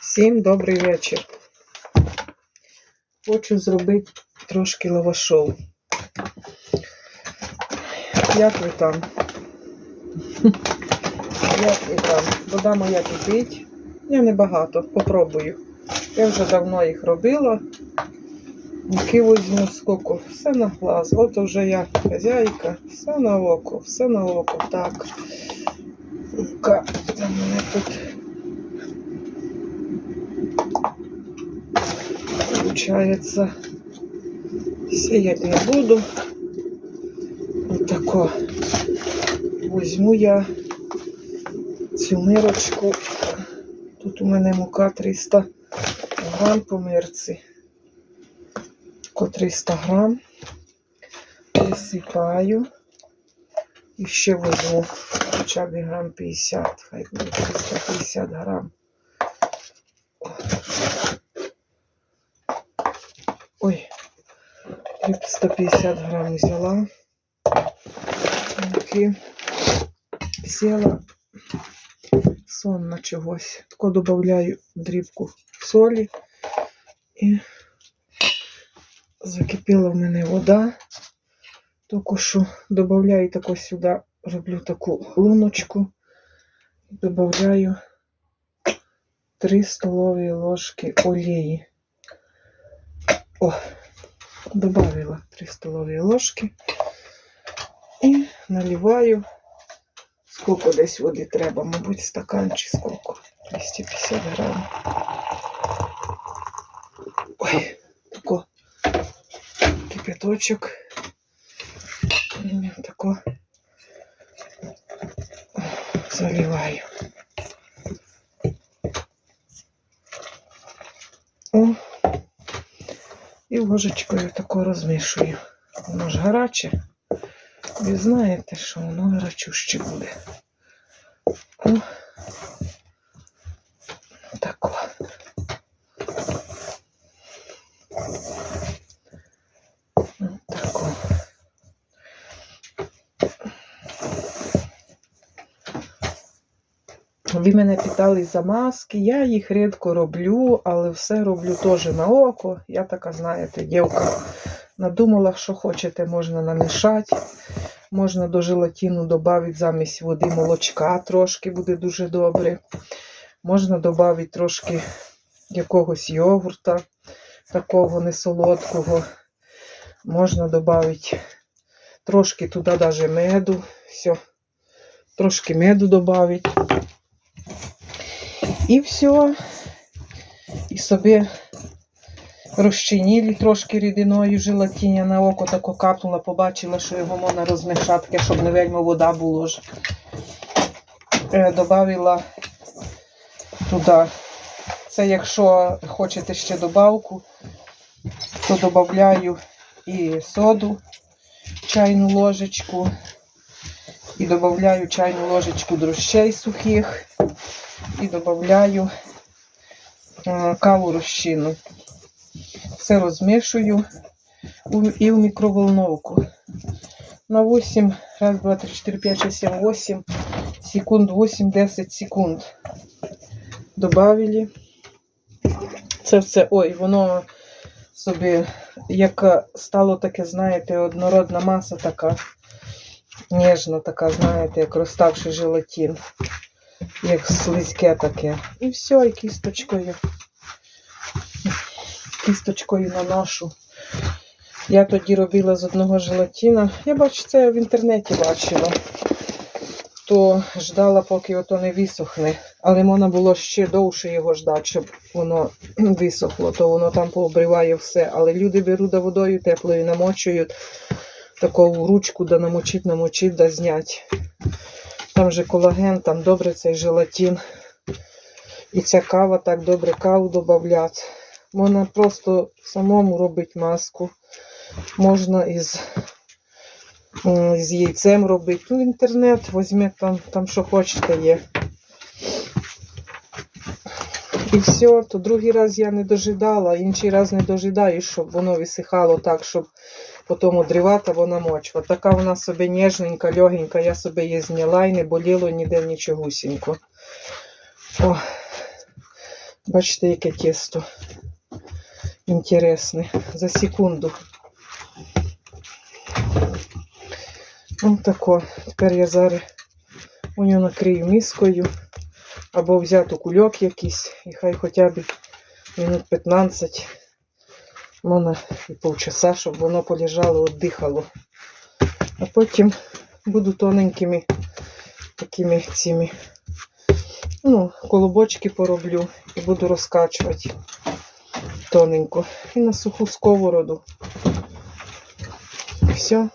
Всім добрий вечір. Хочу зробити трошки лавашов. Як ви там? Як ви там? Вода моя кипить. Я небагато, попробую. Я вже давно їх робила. Муки візьму скільки. Все на глаз. От вже я хазяйка. Все на око, все на око. Так. Мука. Там у мене тут. Получается, сіяти не буду. Отако. Возьму я цю мирочку. Тут у мене мука 300 грам по мирці. Тако 300 грам. Висипаю. І ще возьму хоча б грам 50. Хай буде 350 грам. Ой, 150 грам взяла. Муки. Сіла сонна чогось. Тако додаю дрібку солі і закипіла в мене вода. Що додаю тако сюди, роблю таку луночку. Додаю 3 столові ложки олії. О, добавила 3 столові ложки і наливаю. Скільки десь води треба, мабуть, стакан чи скільки? 250 грам. Ой, тако кипяточок. І тако заливаю. О, і ложечкою тако розмішую. Воно ж гаряче. Ви знаєте, що воно гарячуще буде. О. Тако. Ви мене питали за маски, я їх рідко роблю, але все роблю теж на око. Я така, знаєте, дівка надумала, що хочете, можна намішати. Можна до желатину додати замість води молочка трошки, буде дуже добре. Можна додати трошки якогось йогурта, такого несолодкого. Можна додати трошки туди навіть меду. Все. Трошки меду додати. І все. І собі розчинили трошки рідиною желатиня на око тако капнула, побачила, що його можна розмішати, щоб не вельми вода було ж. Е, Добавила туди. Це якщо хочете ще добавку, то додаю і соду, чайну ложечку, і додаю чайну ложечку дрощей сухих, і додаю е, каву розчину. Все розмішую і в мікроволновку. На 8, раз, два, три, 4, 5, 6, 7, 8 секунд, 8-10 секунд. Добавили. Це все, ой, воно собі, як стало таке, знаєте, однородна маса така, ніжна така, знаєте, як розставший желатин, як слизьке таке. І все, і кісточкою кісточкою наношу. Я тоді робила з одного желатина. Я бачу, це в інтернеті бачила. То ждала, поки ото не висохне. Але можна було ще довше його ждати, щоб воно висохло, то воно там пообриває все. Але люди беруть водою теплою, намочують таку ручку, да намочить, намочить, да знять. Там же колаген, там добре цей желатин. І ця кава так добре каву додати. Можна просто самому робити маску. Можна із, з яйцем робити. Ну, інтернет візьмете там, там що хочете є. І все, то другий раз я не дожидала, інший раз не дожидаю, щоб воно висихало так, щоб потім одрівати, вона мочва. Така вона собі ніжненька, легенька, я собі її зняла і не боліло ніде нічогусінько. О, бачите, яке тісто. Інтересне. За секунду. Ось тако. Тепер я зараз у нього накрию міскою. Або взяти кульок якийсь, і хай хоча б минут 15, можна і полчаса, щоб воно полежало, віддихало. А потім буду тоненькими такими цими, ну, колобочки пороблю і буду розкачувати тоненько. І на суху сковороду. Все.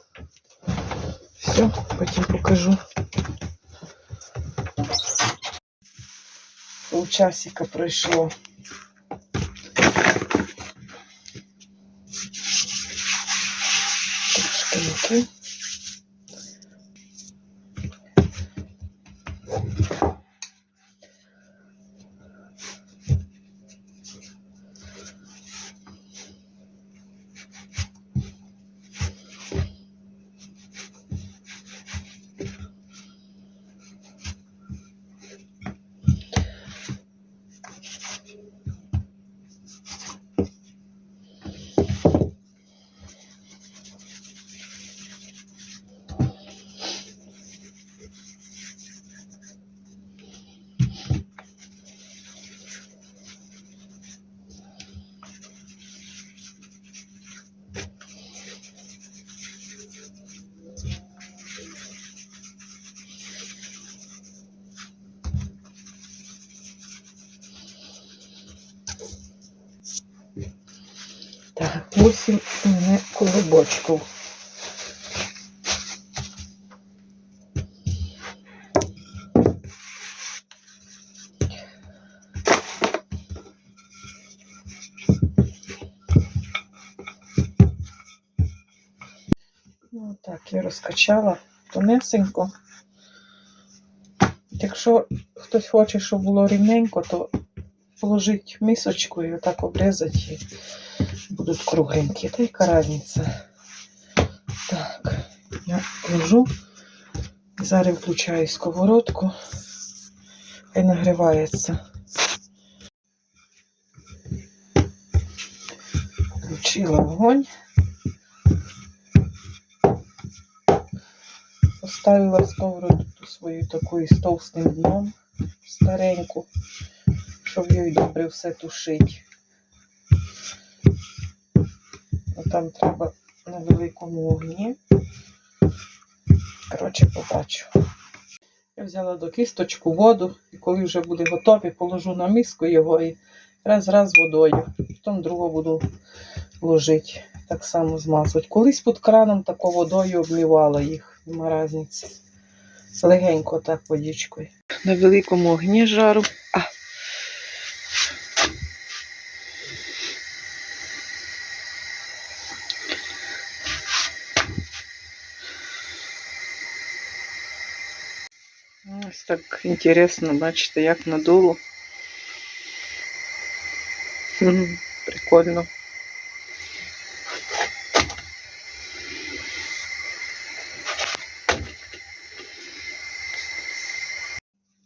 Все, потім покажу. Полчасика пройшло. Трошки Так, 8 у мене колобочків. Ну, так, я розкачала тонесенько. Якщо хтось хоче, щоб було рівненько, то положить мисочку і отак обрізати. І будуть кругленькі. Та яка різниця? Так, я ложу. Зараз включаю сковородку. Хай нагрівається. Включила вогонь. Поставила сковороду свою таку із товстим дном, стареньку, щоб їй добре все тушить. Там треба на великому вогні. Коротше, побачу. Я взяла до кісточку воду, і коли вже буде готові, положу на миску його і раз-раз водою. Потім другу буду ложити, так само змазувати. Колись під краном тако водою обмивала їх, нема різниці. Легенько так водичкою. На великому огні жару. А. Ось так інтересно, бачите, як надуло. Прикольно.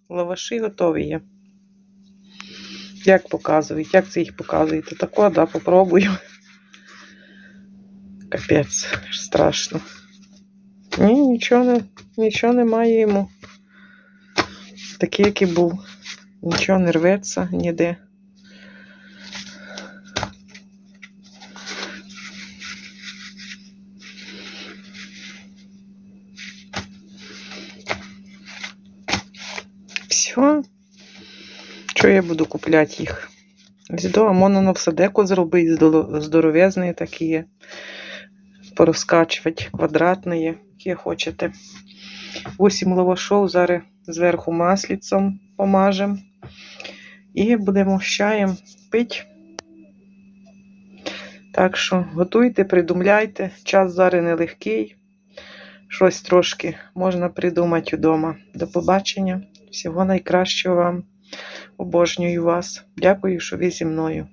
Лаваші готові є. Як показують, як це їх показуєте? Тако, да, попробую. Капець, страшно. Ні, нічого не, нічого немає йому. Такий, як і був. Нічого не рветься ніде. Все. Що я буду купляти їх? Зідо, на всадеку зробити здоло- такі. Порозкачувати квадратні, які хочете. 8 лавашов зараз зверху маслицем помажемо. І будемо чаєм пити. Так що готуйте, придумляйте. Час зараз нелегкий. Щось трошки можна придумати вдома. До побачення. Всього найкращого вам. Обожнюю вас. Дякую, що ви зі мною.